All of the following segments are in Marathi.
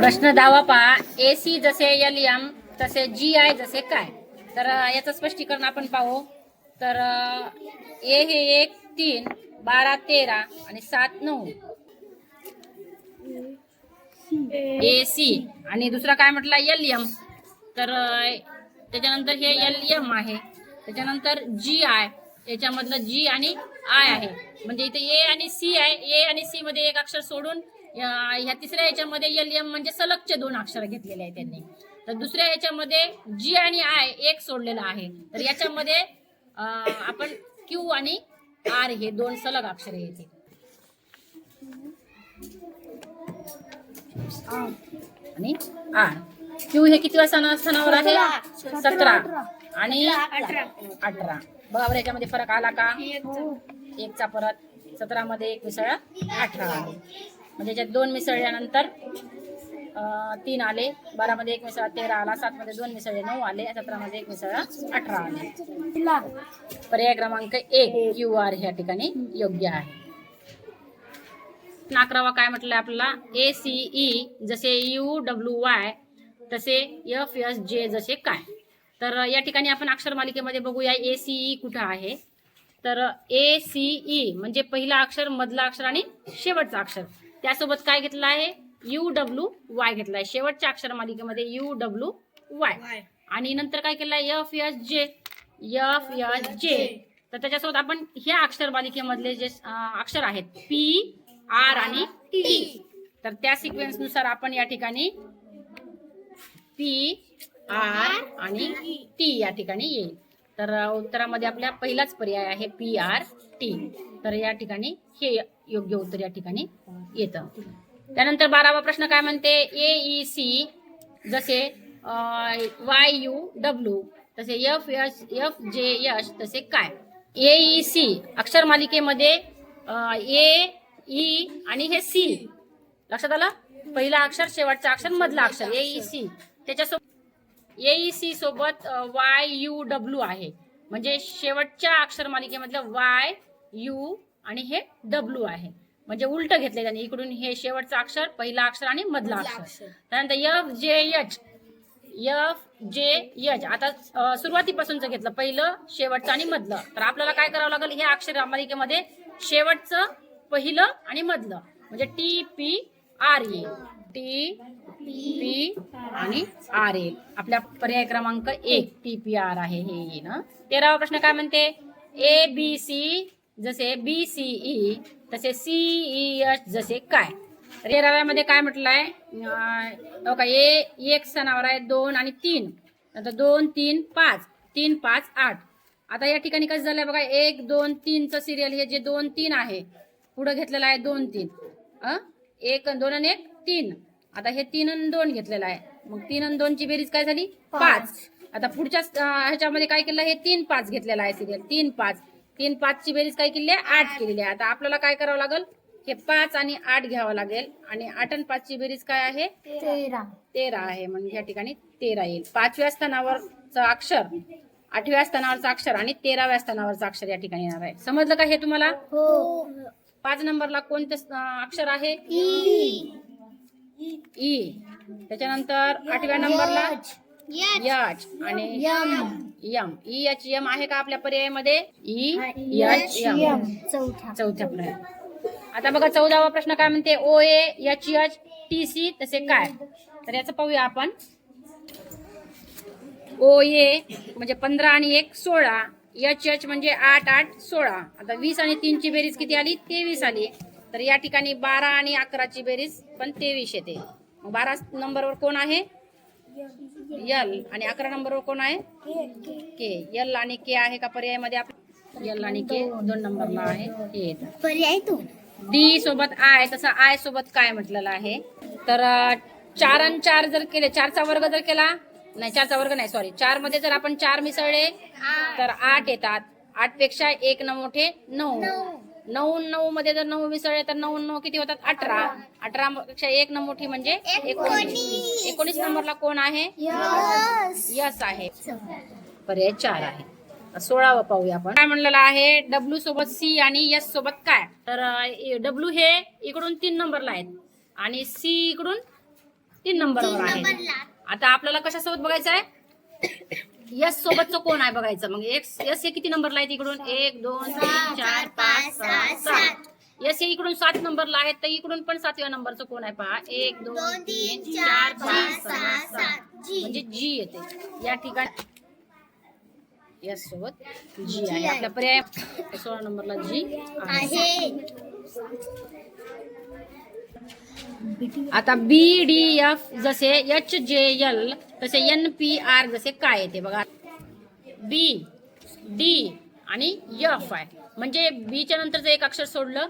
प्रश्न दावा पहा. ए सी जसे एल एम तसे जी आय जसे काय? तर याचं स्पष्टीकरण आपण पाहू. तर ए हे एक तीन बारा तेरा आणि सात नऊ. ए सी आणि दुसरा काय म्हटला? एल एम तर त्याच्यानंतर हे एल एम आहे. त्याच्यानंतर जी आय याच्यामधलं जी आणि आय आहे. म्हणजे इथे ए आणि सी आहे. ए आणि सी मध्ये एक अक्षर सोडून ह्या तिसऱ्या याच्यामध्ये एल एम म्हणजे सलगचे दोन अक्षर घेतलेले आहे त्यांनी. तर दुसऱ्या याच्यामध्ये जी आणि आय एक सोडलेलं आहे. तर याच्यामध्ये आपण क्यू आणि आर हे दोन सलग अक्षर येते. आणि आर क्यू हे किती स्थाना स्थानावर आहे? सतरा. आणि अठरा. बरोबर याच्यामध्ये फरक आला का? एकचा परत सतरा मध्ये एक मिसळला अठरा. आले म्हणजे याच्यात दोन मिसळल्यानंतर तीन आले. बारामध्ये एक मिसळा तेरा आला. सात मध्ये दोन मिसळले नऊ आले. सतरा मध्ये एक मिसळा अठरा आले. पर्याय क्रमांक एक क्यू आर ह्या ठिकाणी योग्य आहे. अकरावा काय म्हटलं आपल्याला? ए सी ई जसे यू डब्ल्यू वाय तसे एफ एस जे जसे काय. तर या ठिकाणी आपण अक्षर मालिकेमध्ये बघूया ए सी ई कुठं आहे. तर ए सी ई म्हणजे पहिला अक्षर मधला अक्षर आणि शेवटचा अक्षर. त्यासोबत काय घेतलं आहे? यू डब्ल्यू वाय घेतला आहे शेवटच्या अक्षर मालिकेमध्ये यू डब्ल्यू वाय आणि नंतर काय केलं आहे F S J F S J तर त्याच्यासोबत आपण ह्या अक्षर मालिकेमधले जे अक्षर आहेत पी आर आणि टी तर त्या सिक्वेन्सनुसार आपण या ठिकाणी पी आर आणि टी या ठिकाणी येईल. तर उत्तरामध्ये आपल्या पहिलाच पर्याय आहे पी आर टी तर या ठिकाणी हे योग्य उत्तर या ठिकाणी येतं. त्यानंतर बारावा प्रश्न काय म्हणते? ए ई सी जसे वाय यू डब्ल्यू तसे F S F J S तसे काय? ए ई सी अक्षर मालिकेमध्ये ए ई e आणि हे सी लक्षात आलं? पहिला अक्षर शेवटचं अक्षर मधला अक्षर. ए ई सी त्याच्यासोबत ए ई सी सोबत वाय यू डब्ल्यू आहे. म्हणजे शेवटच्या अक्षर मालिकेमधलं वाय यू आणि हे डब्ल्यू आहे. म्हणजे उलट घेतले त्याने. इकडून हे शेवटचं अक्षर पहिला अक्षर आणि मधला अक्षर. त्यानंतर एफ जे एच एफ जे एच आता सुरुवातीपासूनच घेतलं. पहिलं शेवटचं आणि मधलं. तर आपल्याला काय करावं लागेल? ह्या अक्षर मालिकेमध्ये शेवटचं पहिलं आणि मधलं. म्हणजे टी पी आर येईल टी पी आणि आर येईल आपल्या पर्याय क्रमांक एक टी पी आर आहे हे हं. तेरावा प्रश्न काय म्हणते? ए बी सी जसे बी सी ई तसे सी ई एच जसे काय? तर तेराव्यामध्ये काय म्हटलं आहे का ए एक सणावर आहे दोन आणि तीन. नंतर दोन तीन पाच. तीन पाच आठ. आता या ठिकाणी कसं झालंय बघा एक दोन तीनचं सिरियल हे जे दोन तीन आहे पुढं घेतलेलं आहे दोन तीन. अ? एक दोन आणि एक तीन. आता हे तीन आणि दोन घेतलेलं आहे. मग तीन आणि दोनची बेरीज काय झाली? पाच. आता पुढच्या ह्याच्यामध्ये काय केलं? हे तीन पाच घेतलेलं आहे सिरियल तीन पाच. तीन पाचची बेरीज काय केली आहे? आठ केलेली आहे. आता आपल्याला काय करावं लागेल? हे पाच आणि आठ घ्यावं लागेल. आणि आठ आणि पाचची बेरीज काय आहे? तेरा. तेरा आहे. म्हणजे या ठिकाणी तेरा येईल. पाचव्या स्थानावरचं अक्षर आठव्या स्थानावरचं अक्षर आणि तेराव्या स्थानावरचं अक्षर या ठिकाणी येणार आहे. समजलं का हे तुम्हाला? हो. पाच नंबरला कोणतं अक्षर आहे? ई. त्याच्यानंतर आठव्या नंबरला यच आणि M M E H M आहे का आपल्या पर्यायामध्ये? ई एच यम चौथा. चौथ्या पर्याय. आता बघा चौदावा प्रश्न काय म्हणते? O A H H T C तसे काय? तर याचं पाहूया आपण. ओ ए म्हणजे पंधरा आणि एक सोळा. एच एच म्हणजे आठ आठ सोळा. आता वीस आणि तीनची बेरीज किती आली? तेवीस आली. तर या ठिकाणी बारा आणि अकराची बेरीज पण तेवीस येते. बारा नंबरवर कोण आहे? यल. आणि अकरा नंबरवर कोण आहे? के. यल आणि के आहे का पर्यायामध्ये आपण यल आणि के दोन नंबरला आहे. येतं पर्याय दोन डी सोबत आय. तसं आय सोबत काय म्हटलेलं आहे? तर चार आणि चार जर केले चारचा वर्ग जर केला? नाही चारचा वर्ग नाही सॉरी चारमध्ये जर आपण चार मिसळले तर आठ येतात. आठपेक्षा एक न मोठे नऊ. नऊ नऊ मध्ये जर नऊ मिसळले तर नऊ नऊ किती होतात? अठरा. अठरा पेक्षा एक न मोठी म्हणजे एकोणीस. एकोणीस नंबरला कोण आहे? यस आहे. पर्याय चार आहे. सोळावं पाहूया आपण. काय म्हणलेलं आहे? डब्ल्यू सोबत सी आणि एस सोबत काय? तर डब्ल्यू हे इकडून तीन नंबरला आहेत. आणि सी इकडून तीन नंबरवर आहे. आता आपल्याला कशासोबत बघायचं आहे यस सोबतचं कोण आहे बघायचं? मग एक्स यस हे किती नंबरला आहे तिकडून एक दोन तीन चार पाच सहा सात. यस हे इकडून सात नंबरला आहे तर इकडून पण सातव्या नंबरचं कोण आहे पहा? एक दोन तीन चार पाच सहा सात म्हणजे जी येते. या ठिकाणी. यस सोबत जी आहे. आपल्या पर्याय सोळा नंबरला जी आहे. आता बी डी एफ जसे एच जे एल तसे एन पी आर जसे काय येते बघा. बी डी आणि एफ आहे. म्हणजे बीच्या नंतरचं एक अक्षर सोडलं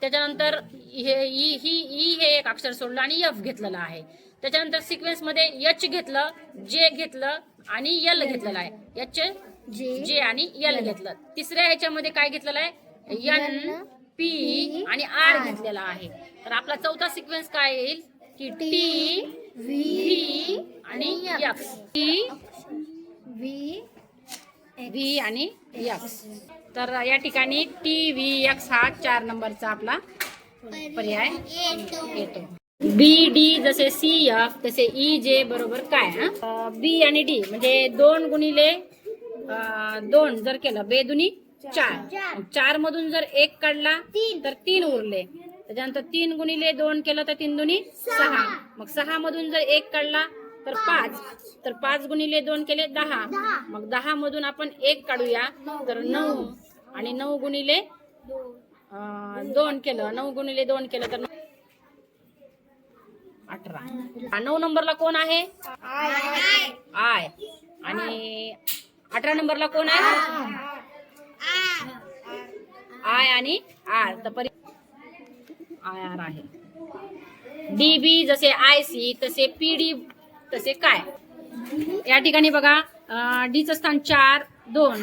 त्याच्यानंतर हे ई ही ई हे एक अक्षर सोडलं आणि एफ घेतलेलं आहे. त्याच्यानंतर सिक्वेन्समध्ये एच घेतलं जे घेतलं आणि एल घेतलेलं आहे. एच जे आणि एल घेतलं. तिसऱ्या ह्याच्यामध्ये काय घेतलेलं आहे? एन पी आणि आर घेतलेला आहे. तर आपला चौथा सिक्वेन्स काय येईल? की टी व्ही आणि एक्स टी व्ही आणि एक्स तर या ठिकाणी टी व्ही एक्स हा चार नंबरचा आपला पर्याय येतो. बी डी जसे सी एफ तसे ई जे बरोबर काय बी आणि डी म्हणजे दोन गुणिले दोन जर केलं बे दुनी चार. चार. मधून जर एक काढला तर तीन उरले. त्याच्यानंतर तीन गुणिले दोन केलं तर तीन दुनी सहा. मग सहा मधून जर एक काढला तर पाच. तर पाच गुणिले दोन केले दहा. मग दहा मधून आपण एक काढूया तर नऊ. आणि नऊ गुणिले दोन. केलं. नऊ गुणिले दोन केलं तर अठरा. नऊ नंबरला कोण आहे? आय. आणि अठरा नंबरला कोण आहे? आय आणि आर. तर आय आर आहे. डी बी जसे आय सी तसे पी डी तसे काय? या ठिकाणी बघा डीचं स्थान चार दोन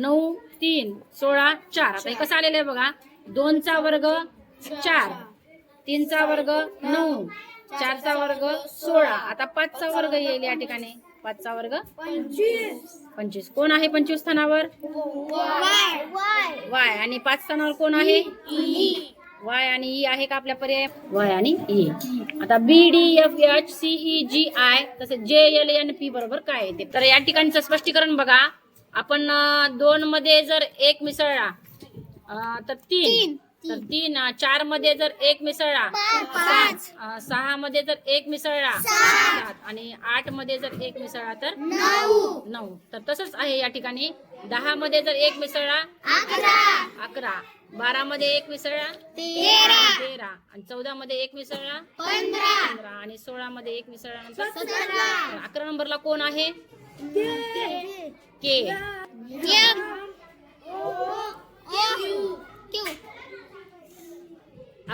नऊ तीन सोळा चार. आता हे कसं आलेलं आहे बघा? दोनचा वर्ग चार तीनचा वर्ग नऊ चारचा वर्ग सोळा. आता पाचचा वर्ग येईल या ठिकाणी. पाचचा वर्ग? पंचवीस. कोण आहे पंचवीस स्थानावर? वाय. आणि पाच स्थानावर कोण आहे? वाय आणि ई आहे का आपल्या पर्याय? वाय आणि ई. आता B D F H C E G I तसे जे एल एन पी बरोबर काय येते तर या ठिकाणचं स्पष्टीकरण बघा. आपण दोन मध्ये जर एक मिसळला तर तीन. तर तीन चारमध्ये जर एक मिसळला सहा मध्ये जर एक मिसळला सात. आणि आठमध्ये जर एक मिसळला तर नऊ. तर तसंच आहे या ठिकाणी. दहा मध्ये जर एक मिसळला अकरा. बारा मध्ये एक मिसळला तेरा. आणि चौदा मध्ये एक मिसळला पंधरा. आणि सोळा मध्ये एक तर अकरा नंबरला कोण आहे? के.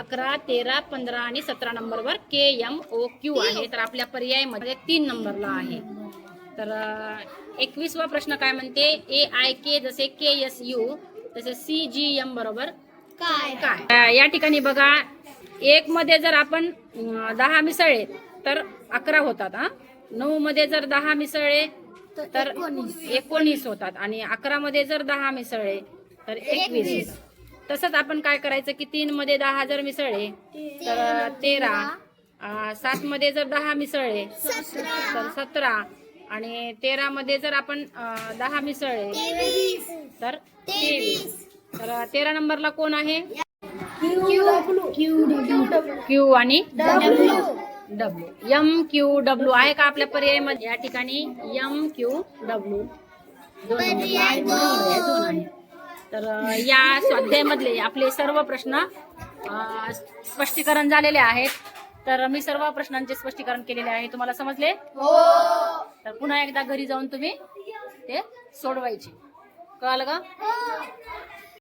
अकरा तेरा पंधरा आणि सतरा नंबरवर के एम ओ क्यू आहे. तर आपल्या पर्यायमध्ये तीन नंबरला आहे. तर एकवीसवा प्रश्न काय म्हणते? ए आय के जसे के एस यू तसे सी जी एम बरोबर काय? अ, या ठिकाणी बघा एक मध्ये जर आपण दहा मिसळले तर अकरा होतात हा? नऊ मध्ये जर दहा मिसळले तर एकोणीस. होतात. आणि अकरा मध्ये जर दहा मिसळले तर एकवीस. तसंच आपण काय करायचं की तीन मध्ये दहा जर मिसळले तर तेरा. सात मध्ये जर दहा मिसळले तर सतरा. आणि तेरा मध्ये जर आपण दहा मिसळले तर तेवीस. तर तेरा नंबरला कोण आहे? क्यू आणि डब्ल्यू एम क्यू डब्ल्यू आहे का आपल्या पर्यायामध्ये? या ठिकाणी एम क्यू डब्ल्यू दोन नंबरला आहे, दोन आहे, दोन आहे तर या स्वाध्यायामधले आपले सर्व प्रश्न स्पष्टीकरण झालेले आहेत. तर मी सर्व प्रश्नांचे स्पष्टीकरण केलेले आहे. तुम्हाला समजले? तर पुन्हा एकदा घरी जाऊन तुम्ही ते सोडवायचे. कळालं का?